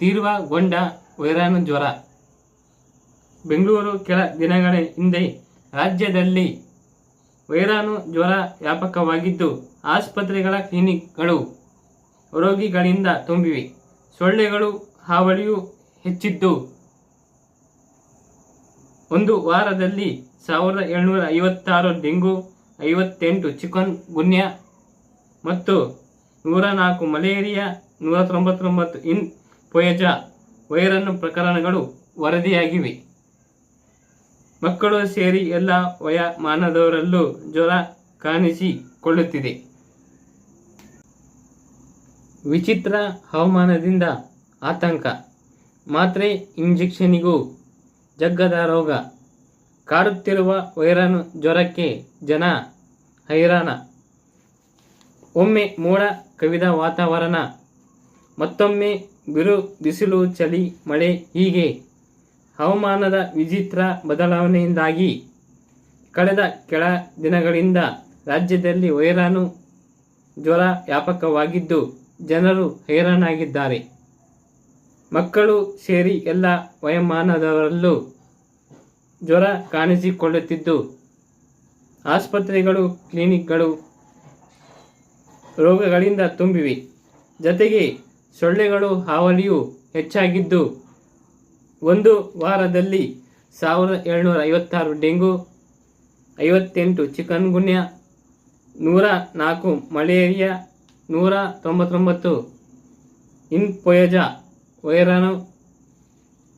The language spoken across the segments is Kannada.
ತೀವ್ರಗೊಂಡ ವೈರಾಣು ಜ್ವರ. ಬೆಂಗಳೂರು ಕೆಲ ದಿನಗಳ ಹಿಂದೆ ರಾಜ್ಯದಲ್ಲಿ ವೈರಾಣು ಜ್ವರ ವ್ಯಾಪಕವಾಗಿದ್ದು, ಆಸ್ಪತ್ರೆಗಳ ಕ್ಲಿನಿಕ್ಗಳು ರೋಗಿಗಳಿಂದ ತುಂಬಿವೆ. ಸೊಳ್ಳೆಗಳು ಹಾವಳಿಯೂ ಹೆಚ್ಚಿದ್ದು, ಒಂದು ವಾರದಲ್ಲಿ ಸಾವಿರದ ಏಳ್ನೂರ ಐವತ್ತಾರು ಡೆಂಗು, ಐವತ್ತೆಂಟು ಚಿಕನ್ ಗುನ್ಯಾ ಮತ್ತು ನೂರ ನಾಲ್ಕು ಮಲೇರಿಯಾ, ನೂರ ತೊಂಬತ್ತೊಂಬತ್ತು ಇನ್ ಪೊಯಜಾ, ವೈರನ್ನು ಪ್ರಕರಣಗಳು ವರದಿಯಾಗಿವೆ. ಮಕ್ಕಳು ಸೇರಿ ಎಲ್ಲ ವಯಮಾನದವರಲ್ಲೂ ಜ್ವರ ಕಾಣಿಸಿಕೊಳ್ಳುತ್ತಿದೆ. ವಿಚಿತ್ರ ಹವಾಮಾನದಿಂದ ಆತಂಕ. ಮಾತ್ರೆ ಇಂಜೆಕ್ಷನಿಗೂ ಜಗ್ಗದ ರೋಗ. ಕಾಡುತ್ತಿರುವ ವೈರಾಣು ಜ್ವರಕ್ಕೆ ಜನ ಹೈರಾಣ. ಒಮ್ಮೆ ಮೋಡ ಕವಿದ ವಾತಾವರಣ, ಮತ್ತೊಮ್ಮೆ ಬಿರು ಬಿಸಿಲು, ಚಳಿ, ಮಳೆ ಹೀಗೆ ಹವಾಮಾನದ ವಿಚಿತ್ರ ಬದಲಾವಣೆಯಿಂದಾಗಿ ಕಳೆದ ಕೆಳ ದಿನಗಳಿಂದ ರಾಜ್ಯದಲ್ಲಿ ವೈರಾಣು ಜ್ವರ ವ್ಯಾಪಕವಾಗಿದ್ದು ಜನರು ಹೈರಾಣಾಗಿದ್ದಾರೆ. ಮಕ್ಕಳು ಸೇರಿ ಎಲ್ಲ ವಯೋಮಾನದವರಲ್ಲೂ ಜ್ವರ ಕಾಣಿಸಿಕೊಳ್ಳುತ್ತಿದ್ದು, ಆಸ್ಪತ್ರೆಗಳು, ಕ್ಲಿನಿಕ್ಗಳು ರೋಗಗಳಿಂದ ತುಂಬಿವೆ. ಜತೆಗೆ ಸೊಳ್ಳೆಗಳು ಹಾವಳಿಯು ಹೆಚ್ಚಾಗಿದ್ದು, ಒಂದು ವಾರದಲ್ಲಿ ಸಾವಿರದ ಏಳ್ನೂರ ಐವತ್ತಾರು ಡೆಂಗು, ಐವತ್ತೆಂಟು ಚಿಕನ್ ಗುಣ್ಯ ನೂರ ನಾಲ್ಕು ಮಲೇರಿಯಾ, ನೂರ ತೊಂಬತ್ತೊಂಬತ್ತು ಇನ್ಫೊಯಜಾ ವೈರಾಣು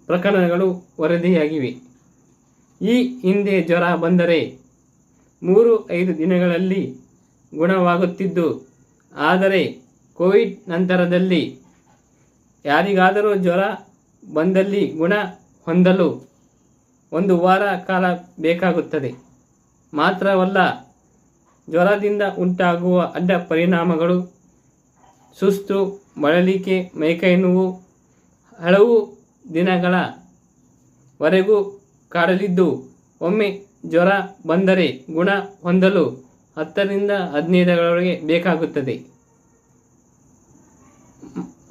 ಪ್ರಕರಣಗಳು ವರದಿಯಾಗಿವೆ. ಈ ಹಿಂದೆ ಜ್ವರ ಬಂದರೆ ಮೂರು ಐದು ದಿನಗಳಲ್ಲಿ ಗುಣವಾಗುತ್ತಿದ್ದು, ಆದರೆ ಕೋವಿಡ್ ನಂತರದಲ್ಲಿ ಯಾರಿಗಾದರೂ ಜ್ವರ ಬಂದಲ್ಲಿ ಗುಣ ಹೊಂದಲು ಒಂದು ವಾರ ಕಾಲ ಬೇಕಾಗುತ್ತದೆ. ಮಾತ್ರವಲ್ಲ, ಜ್ವರದಿಂದ ಉಂಟಾಗುವ ಅಡ್ಡ ಪರಿಣಾಮಗಳು, ಸುಸ್ತು, ಬಳಲಿಕೆ ಮೈಕೈ ನೋವು ಹಲವು ದಿನಗಳ ವರೆಗೂ ಕಾಡಲಿದ್ದು, ಒಮ್ಮೆ ಜ್ವರ ಬಂದರೆ ಗುಣ ಹೊಂದಲು ಹತ್ತರಿಂದ ಹದಿನೈದರವರೆಗೆ ಬೇಕಾಗುತ್ತದೆ.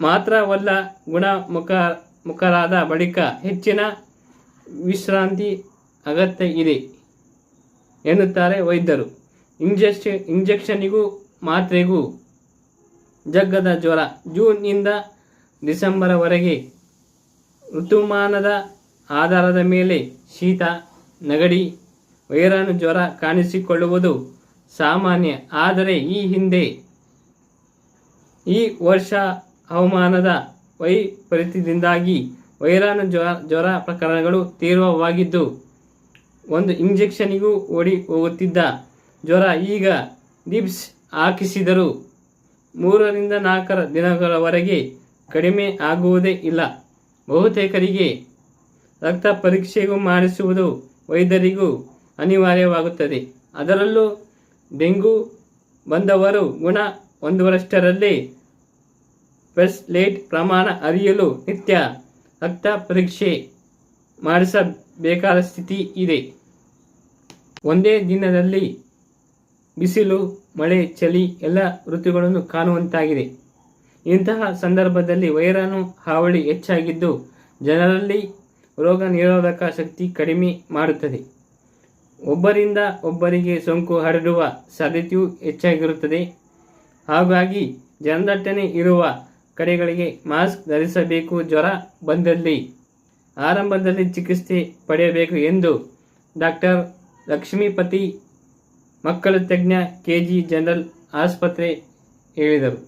ಮಾತ್ರವಲ್ಲ ಗುಣಮುಖ ಮುಖರಾದ ಬಳಿಕ ಹೆಚ್ಚಿನ ವಿಶ್ರಾಂತಿ ಅಗತ್ಯ ಇದೆ ಎನ್ನುತ್ತಾರೆ ವೈದ್ಯರು. ಇಂಜೆಕ್ಷ ಇಂಜೆಕ್ಷನಿಗೂ ಮಾತ್ರೆಗೂ ಜಗ್ಗದ ಜ್ವರ. ಜೂನ್ನಿಂದ ಡಿಸೆಂಬರ್ವರೆಗೆ ಋತುಮಾನದ ಆಧಾರದ ಮೇಲೆ ಶೀತ, ನೆಗಡಿ, ವೈರಾಣು ಜ್ವರ ಕಾಣಿಸಿಕೊಳ್ಳುವುದು ಸಾಮಾನ್ಯ. ಆದರೆ ಈ ಹಿಂದೆ ಈ ವರ್ಷ ಹವಾಮಾನದ ವೈಪರೀತ್ಯದಿಂದಾಗಿ ವೈರಾಣು ಜ್ವರ ಜ್ವರ ಪ್ರಕರಣಗಳು ತೀವ್ರವಾಗಿದ್ದು, ಒಂದು ಇಂಜೆಕ್ಷನಿಗೂ ಓಡಿ ಹೋಗುತ್ತಿದ್ದ ಜ್ವರ ಈಗ ಡಿಪ್ಸ್ ಹಾಕಿಸಿದರು ಮೂರರಿಂದ ನಾಲ್ಕರ ದಿನಗಳವರೆಗೆ ಕಡಿಮೆ ಆಗುವುದೇ ಇಲ್ಲ. ಬಹುತೇಕರಿಗೆ ರಕ್ತ ಪರೀಕ್ಷೆಗೂ ಮಾಡಿಸುವುದು ವೈದ್ಯರಿಗೂ ಅನಿವಾರ್ಯವಾಗುತ್ತದೆ. ಅದರಲ್ಲೂ ಡೆಂಗ್ಯೂ ಬಂದವರು ಗುಣ ಹೊಂದುವಷ್ಟರಲ್ಲಿ ಪ್ಲೇಟ್ ಪ್ರಮಾಣ ಅರಿಯಲು ನಿತ್ಯ ರಕ್ತ ಪರೀಕ್ಷೆ ಮಾಡಿಸಬೇಕಾದ ಸ್ಥಿತಿ ಇದೆ. ಒಂದೇ ದಿನದಲ್ಲಿ ಬಿಸಿಲು, ಮಳೆ, ಚಳಿ ಎಲ್ಲ ಋತುಗಳನ್ನು ಕಾಣುವಂತಾಗಿದೆ. ಇಂತಹ ಸಂದರ್ಭದಲ್ಲಿ ವೈರಾಣು ಹಾವಳಿ ಹೆಚ್ಚಾಗಿದ್ದು ಜನರಲ್ಲಿ ರೋಗ ನಿರೋಧಕ ಶಕ್ತಿ ಕಡಿಮೆ ಮಾಡುತ್ತದೆ. ಒಬ್ಬರಿಂದ ಒಬ್ಬರಿಗೆ ಸೋಂಕು ಹರಡುವ ಸಾಧ್ಯತೆಯೂ ಹೆಚ್ಚಾಗಿರುತ್ತದೆ. ಹಾಗಾಗಿ ಜನದಟ್ಟಣೆ ಇರುವ ಕಡೆಗಳಿಗೆ ಮಾಸ್ಕ್ ಧರಿಸಬೇಕು, ಜ್ವರ ಬಂದಲ್ಲಿ. ಆರಂಭದಲ್ಲಿ ಚಿಕಿತ್ಸೆ ಪಡೆಯಬೇಕು ಎಂದು ಡಾಕ್ಟರ್ ಲಕ್ಷ್ಮೀಪತಿ ಮಕ್ಕಳ ತಜ್ಞ ಕೆ ಜಿ ಜನರಲ್ ಆಸ್ಪತ್ರೆ ಹೇಳಿದರು.